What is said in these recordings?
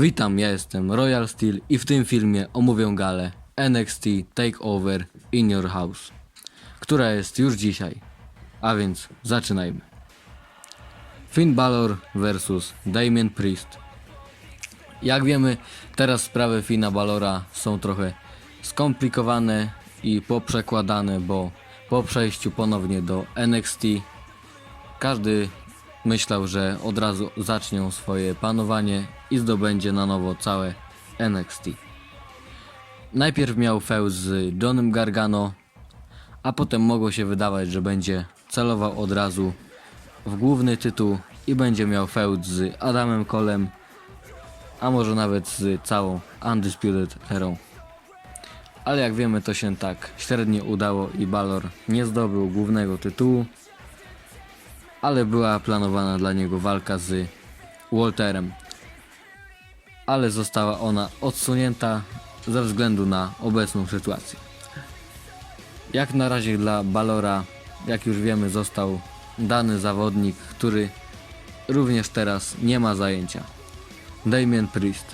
Witam, ja jestem Royal Steel i w tym filmie omówię galę NXT Takeover In Your House, która jest już dzisiaj. A więc zaczynajmy. Finn Balor vs Damien Priest. Jak wiemy, teraz sprawy Fina Balora są trochę skomplikowane i poprzekładane, bo po przejściu ponownie do NXT każdy myślał, że od razu zaczną swoje panowanie i zdobędzie na nowo całe NXT. Najpierw miał feud z Johnem Gargano, a potem mogło się wydawać, że będzie celował od razu w główny tytuł i będzie miał feud z Adamem Colem, a może nawet z całą Undisputed Erą. Ale jak wiemy to się tak średnio udało i Balor nie zdobył głównego tytułu, ale była planowana dla niego walka z Walterem. Ale została ona odsunięta ze względu na obecną sytuację. Jak na razie dla Balora, jak już wiemy, został dany zawodnik, który również teraz nie ma zajęcia. Damien Priest.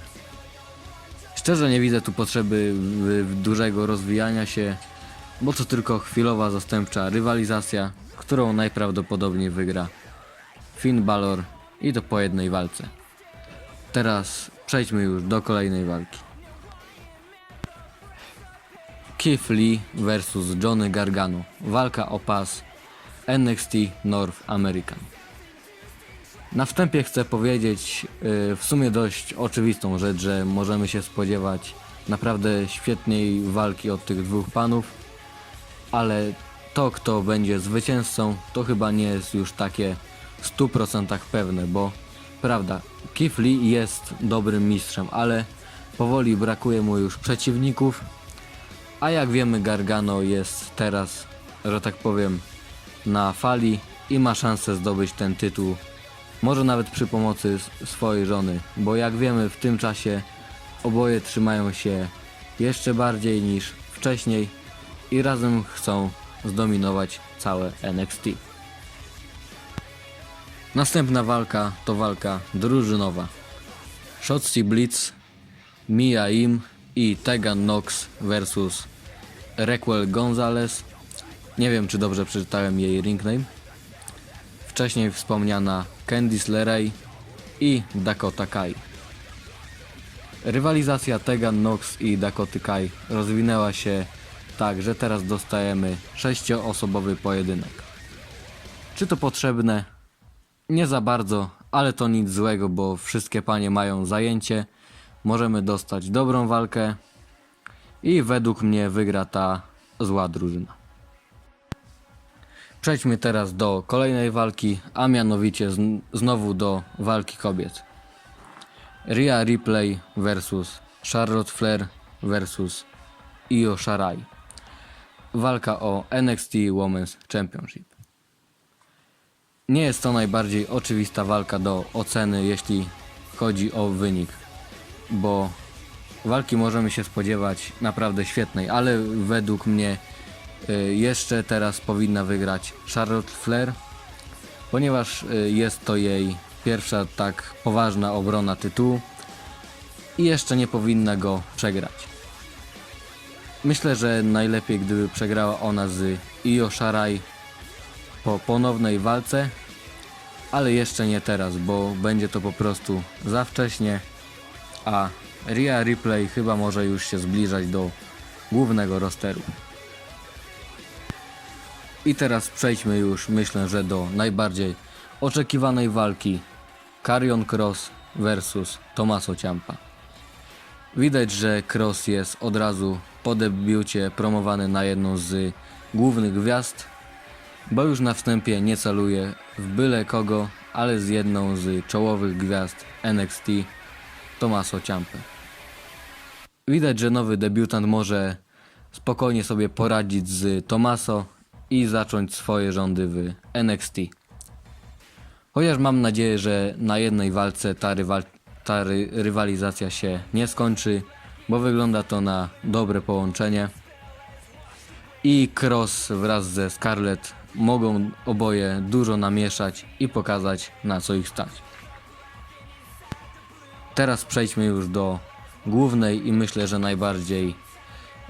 Szczerze nie widzę tu potrzeby dużego rozwijania się, bo to tylko chwilowa zastępcza rywalizacja, którą najprawdopodobniej wygra Finn Balor i to po jednej walce. Teraz przejdźmy już do kolejnej walki. Keith Lee vs Johnny Gargano. Walka o pas NXT North American. Na wstępie chcę powiedzieć yy, w sumie dość oczywistą rzecz, że możemy się spodziewać naprawdę świetnej walki od tych dwóch panów, ale to kto będzie zwycięzcą to chyba nie jest już takie w 100% pewne, bo prawda, Lee jest dobrym mistrzem, ale powoli brakuje mu już przeciwników, a jak wiemy Gargano jest teraz, że tak powiem, na fali i ma szansę zdobyć ten tytuł. Może nawet przy pomocy swojej żony, bo jak wiemy w tym czasie oboje trzymają się jeszcze bardziej niż wcześniej i razem chcą zdominować całe NXT. Następna walka to walka drużynowa. Shotzi Blitz, Mia Im i Tegan Knox versus Raquel Gonzalez. Nie wiem czy dobrze przeczytałem jej ring name. Wcześniej wspomniana Candice LeRae i Dakota Kai. Rywalizacja Tegan Knox i Dakoty Kai rozwinęła się tak, że teraz dostajemy sześcioosobowy pojedynek. Czy to potrzebne? Nie za bardzo, ale to nic złego, bo wszystkie panie mają zajęcie. Możemy dostać dobrą walkę i według mnie wygra ta zła drużyna. Przejdźmy teraz do kolejnej walki, a mianowicie zn- znowu do walki kobiet. Rhea Ripley versus Charlotte Flair versus Io Shirai. Walka o NXT Women's Championship. Nie jest to najbardziej oczywista walka do oceny, jeśli chodzi o wynik, bo walki możemy się spodziewać naprawdę świetnej, ale według mnie y, jeszcze teraz powinna wygrać Charlotte Flair, ponieważ y, jest to jej pierwsza tak poważna obrona tytułu i jeszcze nie powinna go przegrać. Myślę, że najlepiej gdyby przegrała ona z Io Shirai po ponownej walce, ale jeszcze nie teraz, bo będzie to po prostu za wcześnie, a Rhea Ripley chyba może już się zbliżać do głównego rosteru. I teraz przejdźmy już, myślę, że do najbardziej oczekiwanej walki Carrion Cross versus Tommaso Ciampa. Widać, że Cross jest od razu po debiucie promowany na jedną z głównych gwiazd, bo już na wstępie nie celuje w byle kogo, ale z jedną z czołowych gwiazd NXT, Tommaso Ciampę. Widać, że nowy debiutant może spokojnie sobie poradzić z Tommaso i zacząć swoje rządy w NXT. Chociaż mam nadzieję, że na jednej walce ta, rywal, ta ry, rywalizacja się nie skończy, bo wygląda to na dobre połączenie. I Cross wraz ze Scarlett mogą oboje dużo namieszać i pokazać na co ich stać. teraz przejdźmy już do głównej i myślę, że najbardziej,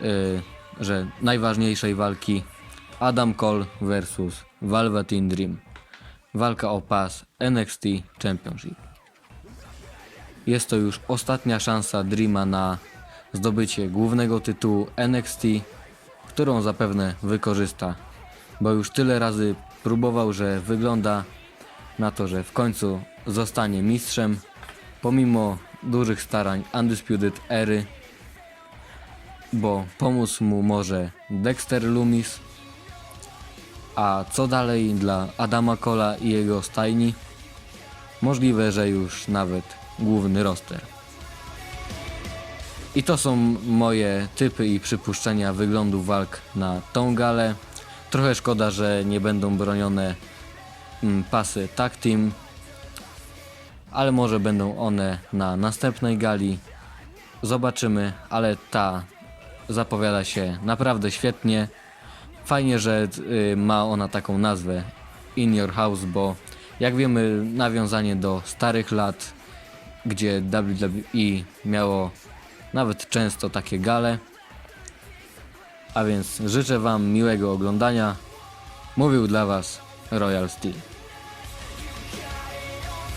y, że najważniejszej walki Adam Cole vs Velveteen Dream. Walka o pas NXT Championship. Jest to już ostatnia szansa Dreama na zdobycie głównego tytułu NXT, którą zapewne wykorzysta, bo już tyle razy próbował, że wygląda na to, że w końcu zostanie mistrzem, pomimo dużych starań Undisputed Ery, bo pomóc mu może Dexter Loomis, a co dalej dla Adama Cola i jego stajni? Możliwe, że już nawet główny roster. I to są moje typy i przypuszczenia wyglądu walk na tą galę. Trochę szkoda, że nie będą bronione mm, pasy tag team, ale może będą one na następnej gali. Zobaczymy, ale ta zapowiada się naprawdę świetnie. Fajnie, że y, ma ona taką nazwę In Your House, bo jak wiemy, nawiązanie do starych lat, gdzie WWE miało nawet często takie gale. A więc życzę Wam miłego oglądania. Mówił dla Was Royal Steel.